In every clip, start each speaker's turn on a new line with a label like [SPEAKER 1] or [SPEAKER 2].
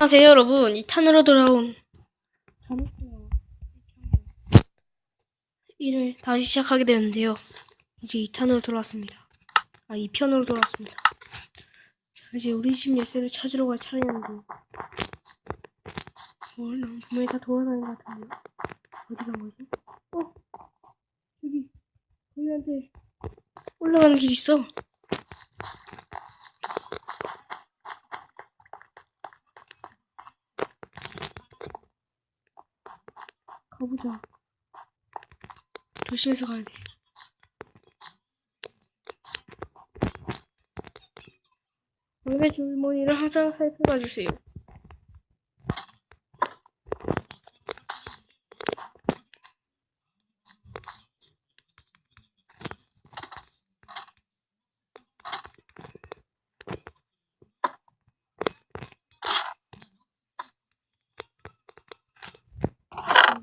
[SPEAKER 1] 안녕하세요 여러분 2탄으로 돌아온 잠깐만요. 일을 다시 시작하게 되었는데요 이제 2탄으로 돌아왔습니다 아 2편으로 돌아왔습니다 자 이제 우리 집 열쇠를 찾으러 갈 차례인데 어, 난 분명히 다 돌아다닌 것 같은데 어디 간 거지? 어? 여기 거기한테 올라가는 길 있어 가보자. 조심해서 가야 돼. 방배 주머니를 항상 살펴봐 주세요.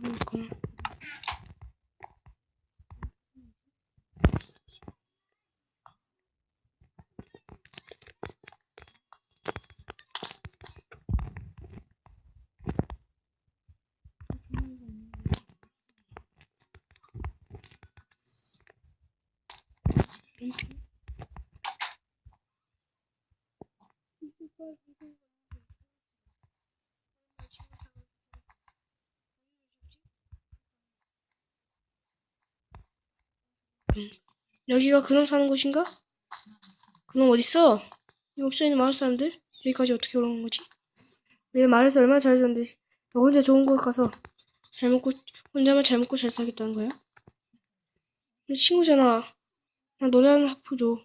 [SPEAKER 1] 여기 있 여기가 그놈 사는 곳인가? 그놈 어딨어? 이 없어 있는 마을 사람들? 여기까지 어떻게 올라온 거지? 우리 마을에서 얼마나 잘해줬는데 너 혼자 좋은 곳 가서 잘 먹고 혼자만 잘 먹고 잘 살겠다는 거야? 친구잖아. 나 노래하는 하프 줘.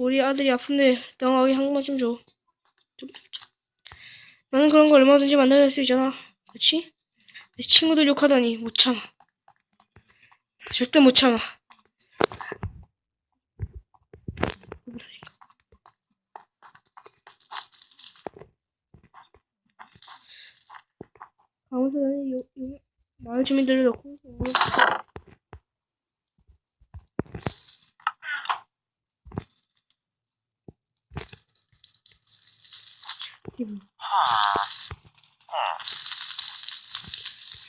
[SPEAKER 1] 우리 아들이 아픈데 명하게 항만 좀 줘. 좀, 좀, 좀. 나는 그런 거 얼마든지 만들어낼 수 있잖아. 내 친구들 욕하다니 못 참아. 절대 못 참아. 아무튼 요, 요 마을 주민들을 오늘 기분.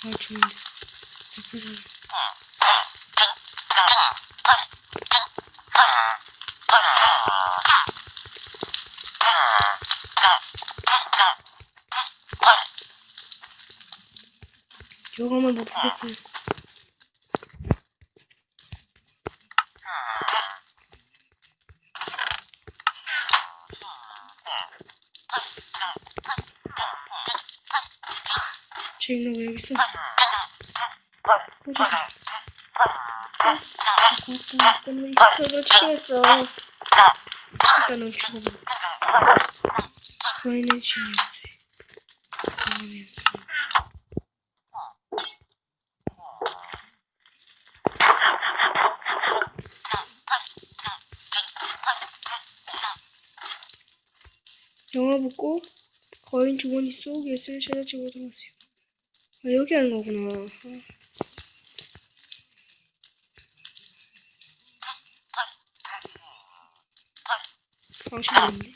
[SPEAKER 1] 마을 주민들 나쁜 사람. 요거만 못 보겠어요. 제 있는 왜 여기 있어? 때문에 이쪽으로 치겠어. 일단 지냈어. 그러면. 영화 보고 거인 주머니 속 열쇠를 찾아 집으로 돌아왔어요. 아, 여기 하는 거구나. 없는데?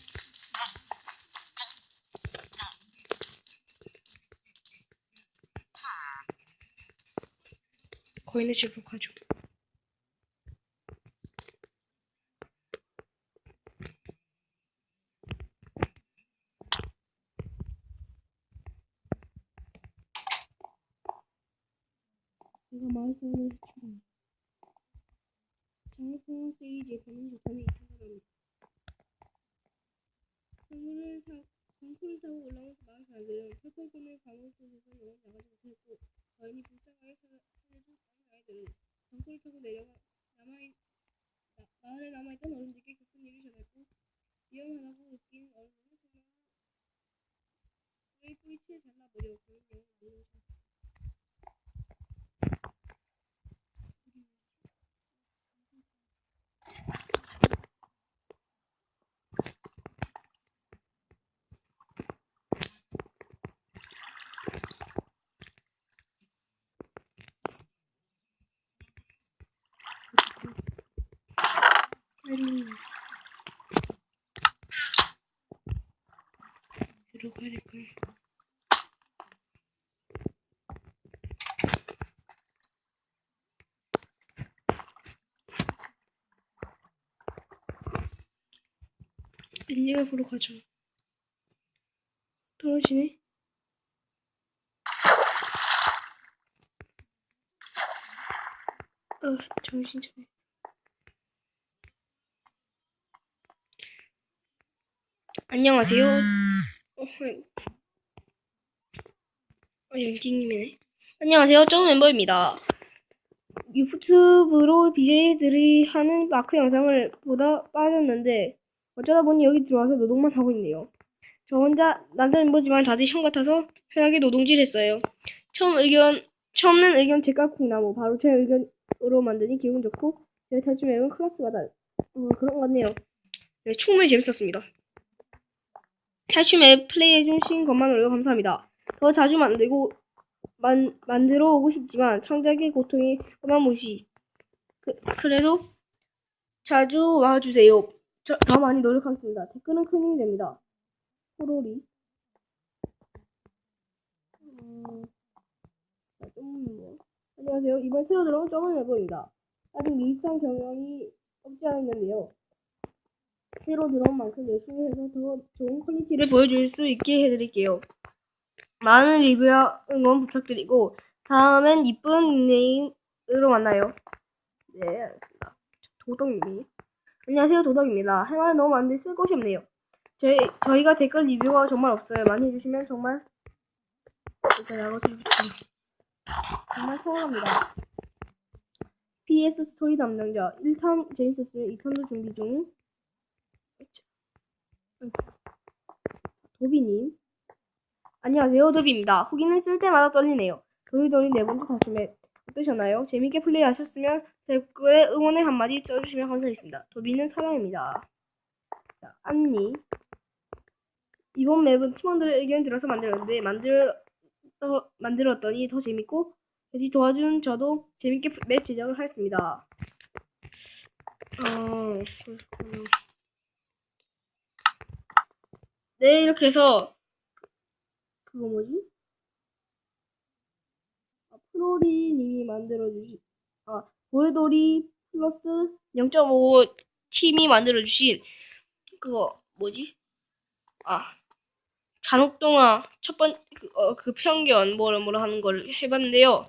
[SPEAKER 1] 거인의 집으로 가죠. 내가 마을 사람을 추천. 장르풍 세이지 가는 좋다는 이상하답니다. 강물을 타 강풀을 타고 올라오면서 마을 사람들은 끓는 강물 속에서 영원 나가지 못했고 거인이 불쌍하게 사- 살려준 아이들은 강풀을 타고 내려가 남아있 나, 마을에 남아있던 어른들께 겪은 일을 전했고 위험하다고 느낀 어른들은 정말 그의 뿌리 채 잘라버려 거인 영혼 모르는 빨리 가야 될까요? 밀리가 보러 가죠. 떨어지네. 아, 정신 차려. 안녕하세요. 어, 영진님이네. 안녕하세요. 정 멤버입니다. 유튜브로 BJ들이 하는 마크 영상을 보다 빠졌는데 어쩌다 보니 여기 들어와서 노동만 하고 있네요. 저 혼자 남자 멤버지만 다들 형 같아서 편하게 노동질 했어요. 처음 의견, 처음 낸 의견 제가 콩나무. 바로 제 의견으로 만드니 기분 좋고 제 탈출 맵은 클래스마다 어, 그런 것 같네요. 네, 충분히 재밌었습니다. 맵 플레이해주신 것만으로도 감사합니다. 더 자주 만들고 만, 만들어 오고 싶지만 창작의 고통이 어마무시. 그, 그래도 자주 와주세요. 저, 더 많이 노력하겠습니다. 댓글은 큰 힘이 됩니다. 호로리. 음, 뭐. 안녕하세요. 이번 새로 들어온 점은 멤버입니다. 아직 일상 경험이 없지 않아 있는데요. 새로 들어온 만큼 열심히 해서 더 좋은 퀄리티를 보여줄 수 있게 해드릴게요. 많은 리뷰와 응원 부탁드리고 다음엔 이쁜 닉네임으로 만나요. 네, 알겠습니다. 도덕님이 안녕하세요, 도덕입니다. 할 말은 너무 많은데 쓸 곳이 없네요. 저희 저희가 댓글 리뷰가 정말 없어요. 많이 해주시면 정말 정말 사랑합니다. PS 스토리 담당자 1탄 재밌었으면 2탄도 준비 중. 도비님 안녕하세요 도비입니다. 후기는 쓸 때마다 떨리네요. 도리도리 네 번째 다짐에 어떠셨나요? 재밌게 플레이하셨으면 댓글에 응원의 한마디 써주시면 감사하겠습니다. 도비는 사랑입니다. 자, 안니 이번 맵은 팀원들의 의견 들어서 만들었는데 만들 어, 만들었더니 더 재밌고 같이 도와준 저도 재밌게 맵 제작을 하였습니다. 어, 그렇군요. 네, 이렇게 해서 그거 뭐지? 아, 프로리 님이 만들어주신 아, 도리도리 플러스 0.5 팀이 만들어주신 그거 뭐지? 아, 잔혹동화 첫 번, 그, 어, 그 편견 뭐라 뭐라 하는 걸 해봤는데요.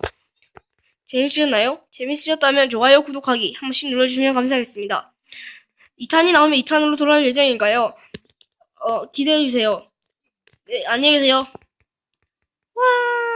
[SPEAKER 1] 재밌으셨나요? 재밌으셨다면 좋아요, 구독하기 한 번씩 눌러주시면 감사하겠습니다. 2탄이 나오면 2탄으로 돌아올 예정인가요? 어, 기대해주세요. 네, 안녕히 계세요. 와!